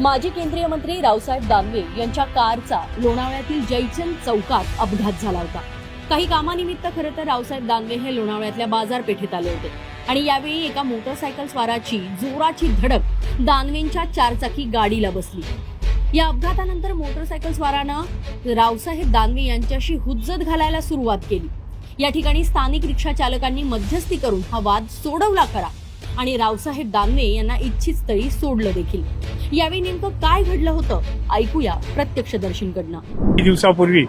माजी केंद्रीय मंत्री रावसाहेब दानवे यांच्या कारचा लोणावळ्यातील जयचंद चौकात अपघात झाला होता. काही कामानिमित्त खरं तर रावसाहेब दानवे हे लोणावळ्यातल्या बाजारपेठेत आले होते. आणि यावेळी एका मोटरसायकल स्वाराची जोराची धडक दानवेंच्या चारचाकी गाडीला बसली. या अपघातानंतर मोटरसायकल स्वारानं रावसाहेब दानवे यांच्याशी हुज्जत घालायला सुरुवात केली. या ठिकाणी स्थानिक रिक्षा चालकांनी मध्यस्थी करून हा वाद सोडवला खरा. आणि रावसाहेब दानवे यांना इच्छित स्थळी सोडलं देखील. यावेळी नेमकं काय घडलं होतं? ऐकूया प्रत्यक्षदर्शींकडनं. काही दिवसापूर्वी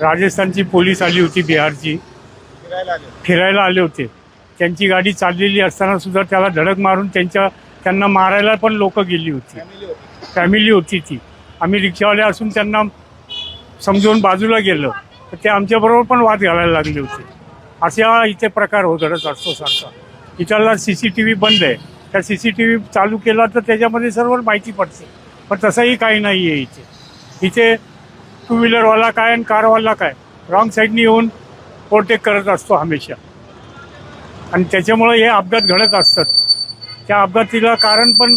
राजस्थानची पोलीस आली होती बिहारची. फिरायला आले होते. त्यांची गाडी चाललेली असताना सुद्धा त्याला धडक मारून त्यांच्या त्यांना मारायला पण लोक गेली होती. फॅमिली होती ती. आम्ही रिक्षावाले असून त्यांना समजवून बाजूला गेलो. तर ते आमच्याबरोबर पण वाद घालायला लागले होते. असे इथे प्रकार होत घडत असतो सारखा. इथला सी सी टी व्ही बंद आहे. त्या सी सी टी व्ही चालू केला तर त्याच्यामध्ये सर्व माहिती पडते. पण तसंही काही नाही आहे इथे. इथे टू व्हीलरवाला काय आणि कारवाला काय? रॉंग साईडनी येऊन ओव्हरटेक करत असतो हमेशा. आणि त्याच्यामुळे हे अपघात घडत असतात. त्या अपघातीला कारण पण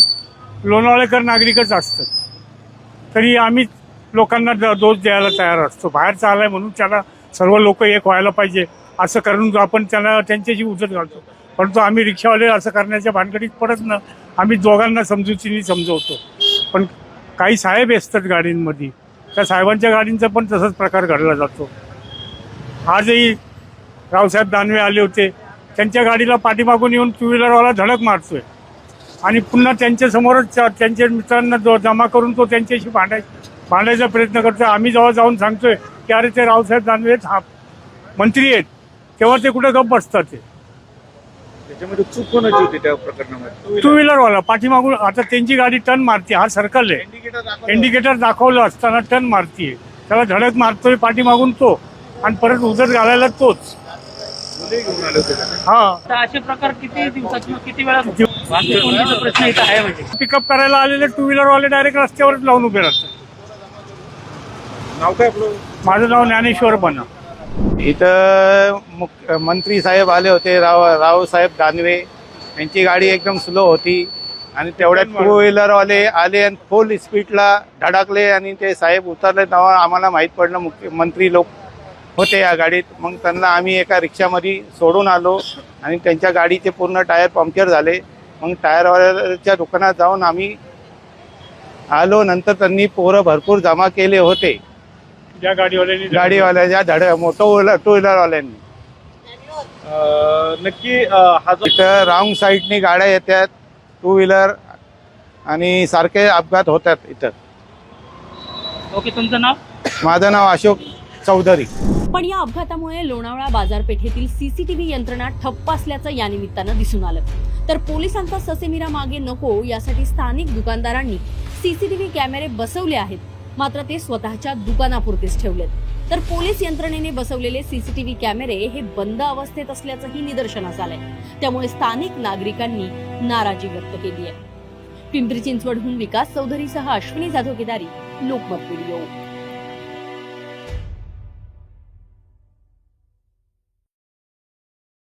लोणावळेकर नागरिकच असतात. तरी आम्ही लोकांना द- दोष द्यायला तयार असतो. बाहेरचा आलाय म्हणून त्याला सर्व लोक एक व्हायला पाहिजे. असं करून आपण त्यांना त्यांच्याशी उजत घालतो. परंतु आम्ही रिक्षावाले असं करण्याच्या भानगडीत पडत ना आम्ही दोघांना समजुतीने समजवतो. पण काही साहेब असतात गाडींमध्ये त्या साहेबांच्या गाडींचा पण तसाच प्रकार घडला जातो. आजही रावसाहेब दानवे आले होते त्यांच्या गाडीला पाठीमागून येऊन टू व्हीलरवाला धडक मारतोय. आणि पुन्हा त्यांच्यासमोरच त्यांच्या मित्रांना जो- जमा करून तो त्यांच्याशी भांडाय भांडायचा प्रयत्न करतोय. आम्ही जेव्हा जाऊन सांगतोय की अरे ते रावसाहेब दानवे आहेत, हा मंत्री आहेत तेव्हा ते कुठं गप्प बसतात ते. त्याच्यामध्ये चूक कोणाची होती त्या प्रकरणामध्ये? टू व्हीलरवाला. पाठीमागून आता त्यांची गाडी टर्न मारते. हा सर्कल आहे. इंडिकेटर दाखवलं. इंडिकेटर दाखवलं असताना टर्न मारतीये. त्याला धडक मारतोय पाठीमागून तो. आणि परत उजत घालायला तोच. मुले घेऊन आले होते त्याच्यात. हा. तर असे प्रकार किती दिवसात किंवा किती वेळा वाहतूक कोंडीचा प्रश्न इथं आहे म्हणजे. पिकअप करायला आलेले टू व्हीलरवाले डायरेक्ट रस्त्यावरच लावून उभे राहतात. नाव काय आपलं? माझं नाव ज्ञानेश्वर बना. इथं मंत्री साहेब आले होते राव रावसाहेब दानवे. यांची गाडी एकदम स्लो होती. आणि तेवढ्यात टू व्हीलरवाले आले आणि फुल स्पीडला धडकले आणि ते साहेब उतरले. तेव्हा आम्हाला माहीत पडलं मुख्य मंत्री लोक होते या गाडीत. मग त्यांना आम्ही एका रिक्षामध्ये सोडून आलो आणि त्यांच्या गाडीचे पूर्ण टायर पंक्चर झाले. मग टायरवाल्याच्या दुकानात जाऊन आम्ही आलो. नंतर त्यांनी पोरं भरपूर जमा केले होते. ज्या गाडीवाल्यांनी गाडीवाल्याच्या धड मोठं टू व्हीलरवाल्यांनी. अं, नक्की अं, हा जो इथं रॉंग साईडनी गाड्या येतात टू व्हीलर आणि सारखे अपघात होतात इथं. ओके तुमचं नाव? माझं नाव अशोक चौधरी. पण या अपघातामुळे लोणावळा बाजारपेठेतील सीसीटीव्ही यंत्रणा ठप्प असल्याचं या निमित्तानं दिसून आलं. तर पोलिसांचा ससेमिरा मागे नको यासाठी स्थानिक दुकानदारांनी सीसीटीव्ही कॅमेरे बसवले आहेत. मात्र ते स्वतःच्या दुकानापुरतेच ठेवलेत. तर पोलीस यंत्रणेने बसवलेले सीसीटीव्ही कॅमेरे हे बंद अवस्थेत असल्याचंही निदर्शनास आलंय. त्यामुळे स्थानिक नागरिकांनी नाराजी व्यक्त केली आहे. पिंपरी चिंचवडहून विकास चौधरीसह अश्विनी जाधव केदारी लोकमत व्हिडिओ